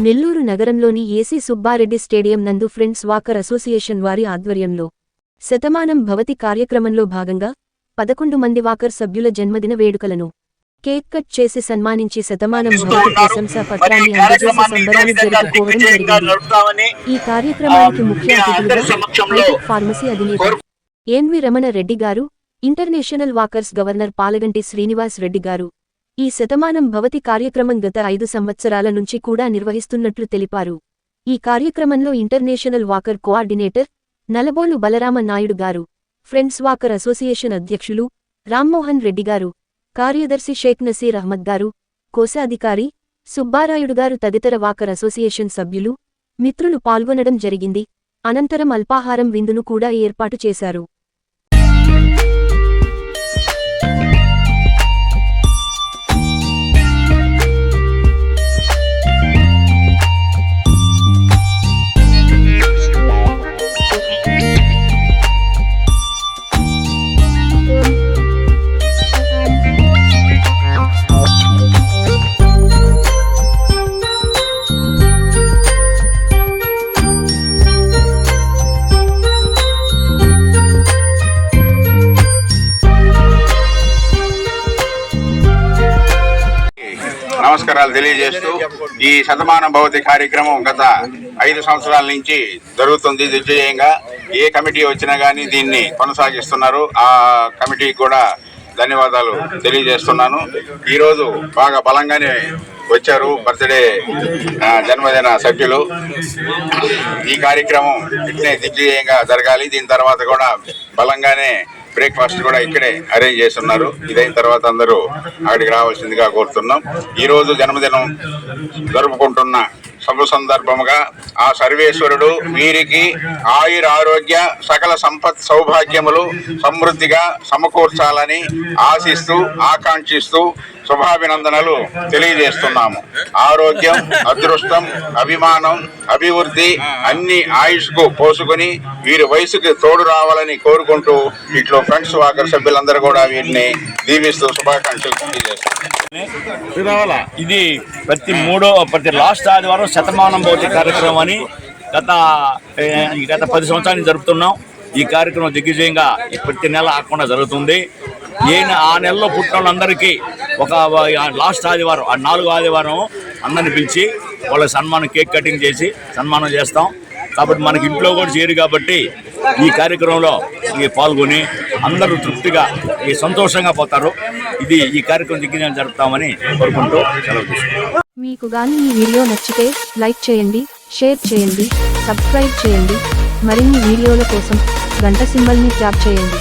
నెల్లూరు నగరంలోని AC Subbareddy stadium నందు friends walker association వారి ఆధ్వర్యంలో శతమానం భవతి కార్యక్రమంలో భాగంగా పదకొండు మంది వాకర్ సభ్యుల జన్మదిన వేడుకలను కేక్ కట్ చేసి సన్మానించి శతమానం భవతి ప్రశంసా పత్రాన్ని అందజేసి సంబరాలు జరుపుకోవడం జరిగింది. ఈ కార్యక్రమానికి ముఖ్య అతిథులుగా ఫార్మసీ అధినేత ఎన్వి రమణ రెడ్డి గారు international walkers governor Palaganti Srinivas Reddy గారు ఈ శతమానం భవతి కార్యక్రమం గత ఐదు సంవత్సరాల నుంచి కూడా నిర్వహిస్తున్నట్లు తెలిపారు. ఈ కార్యక్రమంలో international walker coordinator Nalabolu Balarama Naidu గారు ఫ్రెండ్స్ వాకర్ అసోసియేషన్ అధ్యక్షులు రామ్మోహన్ రెడ్డి గారు కార్యదర్శి షేక్ నసీర్ అహ్మద్ గారు కోశాధికారి సుబ్బారాయుడు గారు తదితర వాకర్ అసోసియేషన్ సభ్యులు మిత్రులు పాల్గొనడం జరిగింది. అనంతరం అల్పాహారం విందును కూడా ఏర్పాటు చేశారు. నమస్కారాలు తెలియజేస్తూ ఈ శతమాన భవతి కార్యక్రమం గత ఐదు సంవత్సరాల నుంచి జరుగుతుంది దిగ్విజయంగా ఏ కమిటీ వచ్చినా కానీ దీన్ని కొనసాగిస్తున్నారు. ఆ కమిటీకి కూడా ధన్యవాదాలు తెలియజేస్తున్నాను. ఈరోజు బాగా బలంగానే వచ్చారు బర్త్డే జన్మదిన సభ్యులు. ఈ కార్యక్రమం ఇట్లే దిగ్విజయంగా జరగాలి. దీని తర్వాత కూడా బలంగానే బ్రేక్ఫాస్ట్ కూడా ఇక్కడే అరేంజ్ చేస్తున్నారు. ఇదైన తర్వాత అందరూ అక్కడికి రావాల్సిందిగా కోరుతున్నాం. ఈరోజు జన్మదినం జరుపుకుంటున్న శుభ సందర్భముగా ఆ సర్వేశ్వరుడు వీరికి ఆయుర ఆరోగ్య సకల సంపత్ సౌభాగ్యములు సమృద్ధిగా సమకూర్చాలని ఆశిస్తూ ఆకాంక్షిస్తూ శుభాభినందనలు తెలియజేస్తున్నాము. ఆరోగ్యం అదృష్టం అభిమానం అభివృద్ధి అన్ని ఆయుష్కు పోసుకొని వీరి వయసుకి తోడు రావాలని కోరుకుంటూ ఇట్లో ఫ్రెండ్స్ వాకర్ సభ్యులందరూ కూడా వీటిని దీవిస్తూ శుభాకాంక్షలు తెలియజేస్తారు ఇది ప్రతి మూడో ప్రతి లాస్ట్ ఆదివారం శతమానం భౌతిక కార్యక్రమం అని గత గత పది సంవత్సరాలు జరుపుతున్నాం. ఈ కార్యక్రమం దిగ్విజయంగా ప్రతి నెల ఆకుండా జరుగుతుంది. ఏ నె- ఆ నెలలో పుట్టిన వాళ్ళందరికీ ఒక లాస్ట్ ఆదివారం ఆ నాలుగు ఆదివారం అందరిని పిలిచి వాళ్ళకి సన్మానం కేక్ కటింగ్ చేసి సన్మానం చేస్తాం. కాబట్టి మనకి ఇంట్లో కూడా చేయరు కాబట్టి ఈ కార్యక్రమంలో పాల్గొని అందరూ తృప్తిగా ఈ సంతోషంగా పోతారు. ఇది ఈ కార్యక్రమం దిగ్విజయం జరుపుతామని కోరుకుంటూ సెలవు తీసుకుంటాం మీకు గాని ఈ వీడియో నచ్చితే లైక్ చేయండి షేర్ చేయండి సబ్స్క్రైబ్ చేయండి. మరిన్ని వీడియోల కోసం గంట సింబల్ని ట్యాప్ చేయండి.